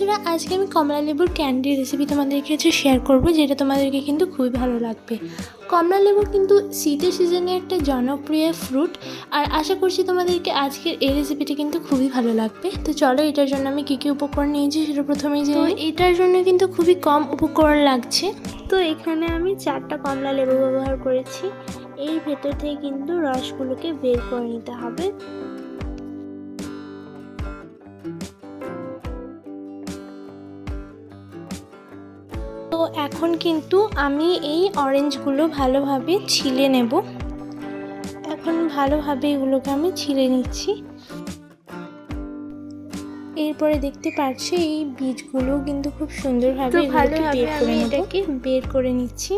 বন্ধুরা আজকে আমি কমলা লেবুর ক্যান্ডি রেসিপি তোমাদেরকে কাছে শেয়ার করব যেটা তোমাদেরকে কিন্তু খুবই ভালো লাগবে। কমলা লেবু কিন্তু শীতের সিজনে একটা জনপ্রিয় ফ্রুট আর আশা করছি তোমাদেরকে আজকের এই রেসিপিটা কিন্তু খুবই ভালো লাগবে। তো চলো এটার জন্য আমি কী কী উপকরণ নিয়েছি সেটা প্রথমেই যে এটার জন্য কিন্তু খুবই কম উপকরণ লাগছে। তো এখানে আমি চারটা কমলা লেবু ব্যবহার করেছি। এর ভেতর থেকে কিন্তু রসগুলোকে বের করে নিতে হবে। এখন কিন্তু আমি এই অরেঞ্জগুলো ভালোভাবে ছিলে নেব। এখন ভালোভাবে এগুলোকে আমি ছিলে নিচ্ছি। এরপরে দেখতে পাচ্ছি এই বীজগুলো কিন্তু খুব সুন্দরভাবে ভালোভাবে আমি এটাকে বের করে নিচ্ছি।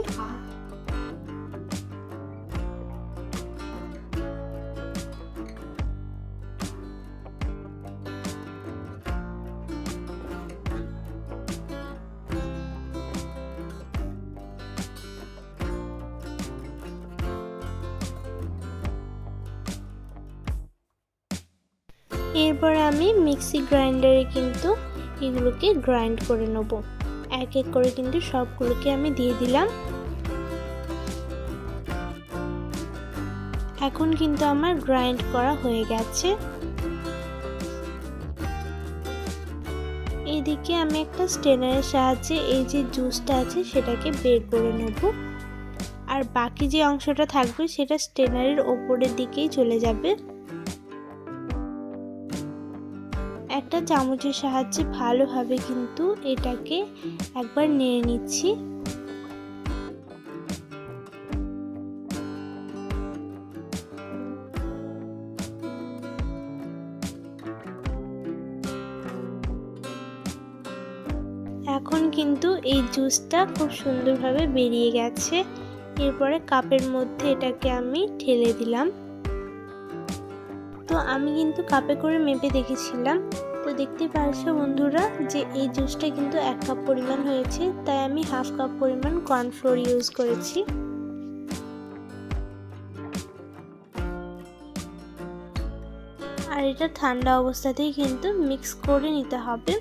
এরপর আমি মিক্সি গ্রাইন্ডারে কিন্তু এগুলোকে গ্রাইন্ড করে নেব। এক এক করে কিন্তু সবগুলোকে আমি দিয়ে দিলাম। এখন কিন্তু আমার গ্রাইন্ড করা হয়ে গেছে। এদিকে আমি একটা স্টেনারের সাহায্যে এই যে জুসটা আছে সেটাকে বের করে নেব। আর বাকি যে অংশটা থাকবে সেটা স্টেনারের ওপরের দিকেই চলে যাবে। একটা চামচের সাহায্যে ভালোভাবে কিন্তু এটাকে একবার নেড়ে নিচ্ছি। এখন কিন্তু এই জুসটা খুব সুন্দরভাবে বেরিয়ে গেছে। এরপরে কাপের মধ্যে এটাকে আমি ঢেলে দিলাম। তো আমি কিন্তু কাপে করে মেপে দেখেছিলাম। তো দেখতে পারছ বন্ধুরা যে এই জুসটা কিন্তু এক কাপ পরিমাণ হয়েছে, তাই আমি হাফ কাপ পরিমাণ কর্নফ্লোর ইউজ করেছি। আর এটা ঠান্ডা অবস্থাতেই কিন্তু মিক্স করে নিতে হবে।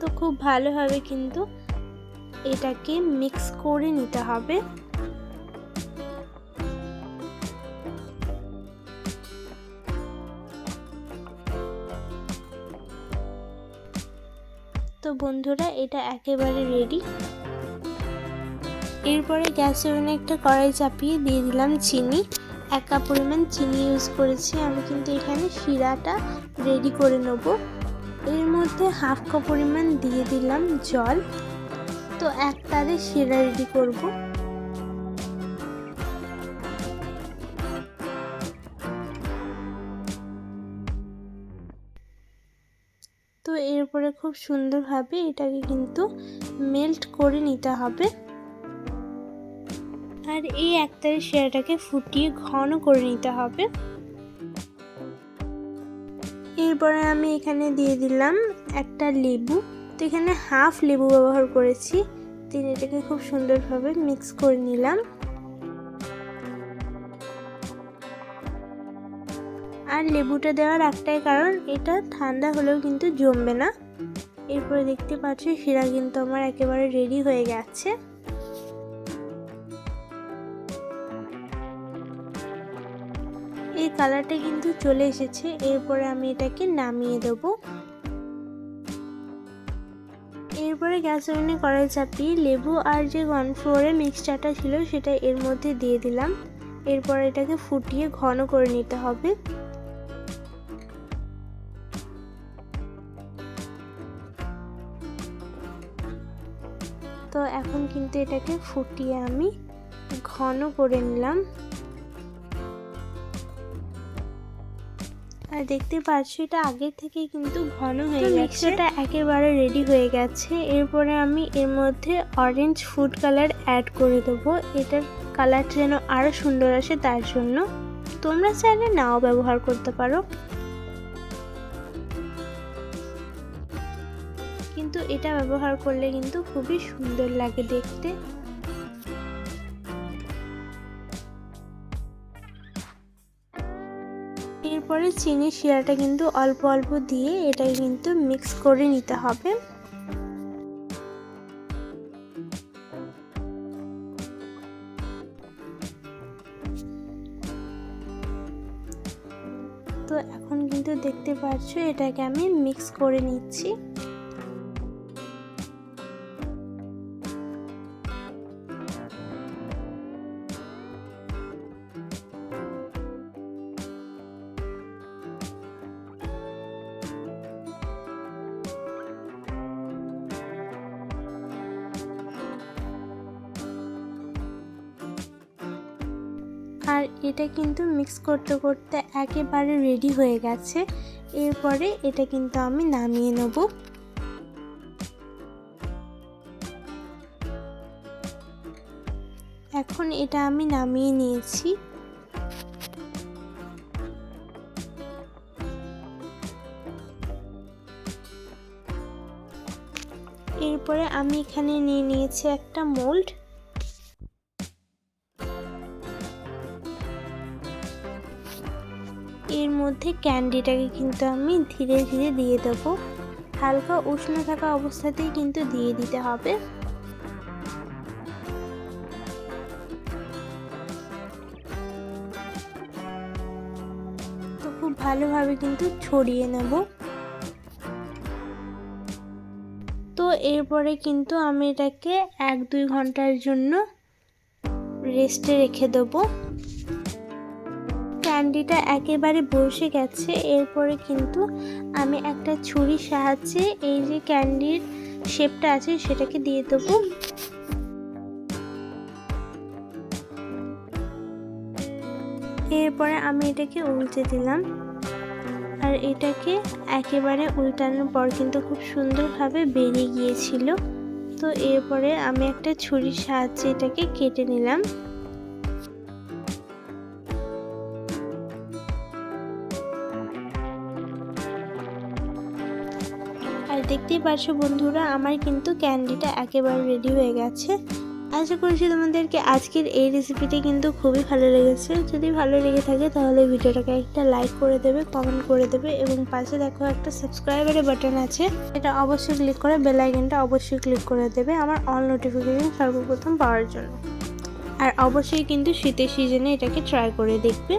তো খুব ভালোভাবে কিন্তু এটাকে মিক্স করে নিতে হবে। তো বন্ধুরা, এটা একেবারে রেডি এরপরে গ্যাসের ওভেনে একটা কড়াই চাপিয়ে দিয়ে দিলাম চিনি। এক কাপ পরিমাণ চিনি ইউজ করেছি। আমি কিন্তু এখানে শিরাটা রেডি করে নেব। এর মধ্যে হাফ কাপ পরিমাণ দিয়ে দিলাম জল। তো এক তারে শিরা রেডি করব। এরপরে খুব সুন্দরভাবে এটাকে কিন্তু মেল্ট করে নিতে হবে। আর এই একটারে শিরাটাকে ফুটিয়ে ঘন করে নিতে হবে। এরপরে আমি এখানে দিয়ে দিলাম একটা লেবু। তো এখানে হাফ লেবু ব্যবহার করেছি। তিনি এটাকে খুব সুন্দরভাবে মিক্স করে নিলাম। লেবুটা দেওয়ার একটাই কারণ, এটা ঠান্ডা হলেও কিন্তু জমবে না। এরপরে দেখতে পাচ্ছি, শিরা কিন্তু আমার একেবারে রেডি হয়ে গেছে। এই কালারটা কিন্তু চলে এসেছে, এরপরে আমি এটাকে নামিয়ে দেব। এরপরে গ্যাস ওভেনে কড়াই চাপিয়ে লেবু আর যে কর্নফ্লোরের মিক্সচারটা ছিল, সেটা এর মধ্যে দিয়ে দিলাম। এরপর এটাকে ফুটিয়ে ঘন করে নিতে হবে। এখন কিন্তু এটাকে ফুটিয়ে আমি ঘন করে নিলাম। আর দেখতে পাচ্ছি এটা আগে থেকে কিন্তু ঘন হয়ে গেছে। মিক্সারটা একেবারে রেডি হয়ে গেছে। এরপরে আমি এর মধ্যে অরেঞ্জ ফুড কালার অ্যাড করে দেবো। এটার কালারটা যেন আরও সুন্দর আসে তার জন্য। তোমরা চাইলে নাও ব্যবহার করতে পারো। এটা ব্যবহার করলে কিন্তু খুবই সুন্দর লাগে দেখতে। এরপরে চিনি শিরাটা কিন্তু অল্প অল্প দিয়ে এটাকে কিন্তু মিক্স করে নিতে হবে। তো এখন কিন্তু দেখতে পাচ্ছ এটাকে আমি মিক্স করে নিচ্ছি। আর এটা কিন্তু মিক্স করতে করতে একেবারে রেডি হয়ে গেছে। এরপরে এটা কিন্তু আমি নামিয়ে নেব। এখন এটা আমি নামিয়ে নিয়েছি। এরপরে আমি এখানে নিয়ে নিয়েছি একটা মোল্ড এর মধ্যে ক্যান্ডিটাকে কিন্তু আমি ধীরে ধীরে দিয়ে দেবো। হালকা উষ্ণ থাকা অবস্থাতেই কিন্তু দিয়ে দিতে হবে। তো খুব ভালোভাবে কিন্তু ছড়িয়ে নেব। তো এরপরে কিন্তু আমি এটাকে এক দুই ঘণ্টার জন্য রেস্টে রেখে দেবো। ক্যান্ডিটা একেবারে বসে গেছে। এরপরে কিন্তু আমি একটা ছুরির সাহায্যে এই যে ক্যান্ডির শেপটা আছে সেটাকে দিয়ে দেবো। এরপরে আমি এটাকে উল্টে দিলাম। আর এটাকে একেবারে উল্টানোর পর কিন্তু খুব সুন্দরভাবে বেরিয়ে গিয়েছিল। তো এরপরে আমি একটা ছুরির সাহায্যে এটাকে কেটে নিলাম। আর দেখতেই পাচ্ছ বন্ধুরা, আমার কিন্তু ক্যান্ডিটা একেবারে রেডি হয়ে গেছে। আশা করছি তোমাদেরকে আজকের এই রেসিপিটি কিন্তু খুবই ভালো লেগেছে। যদি ভালো লেগে থাকে তাহলে ভিডিওটাকে একটা লাইক করে দেবে কমেন্ট করে দেবে এবং পাশে দেখো একটা সাবস্ক্রাইবারের বাটন আছে। এটা অবশ্যই ক্লিক করে বেল আইকনটা অবশ্যই ক্লিক করে দেবে আমার অল নোটিফিকেশন সর্বপ্রথম পাওয়ার জন্য। আর অবশ্যই কিন্তু শীতের সিজনে এটাকে ট্রাই করে দেখবে।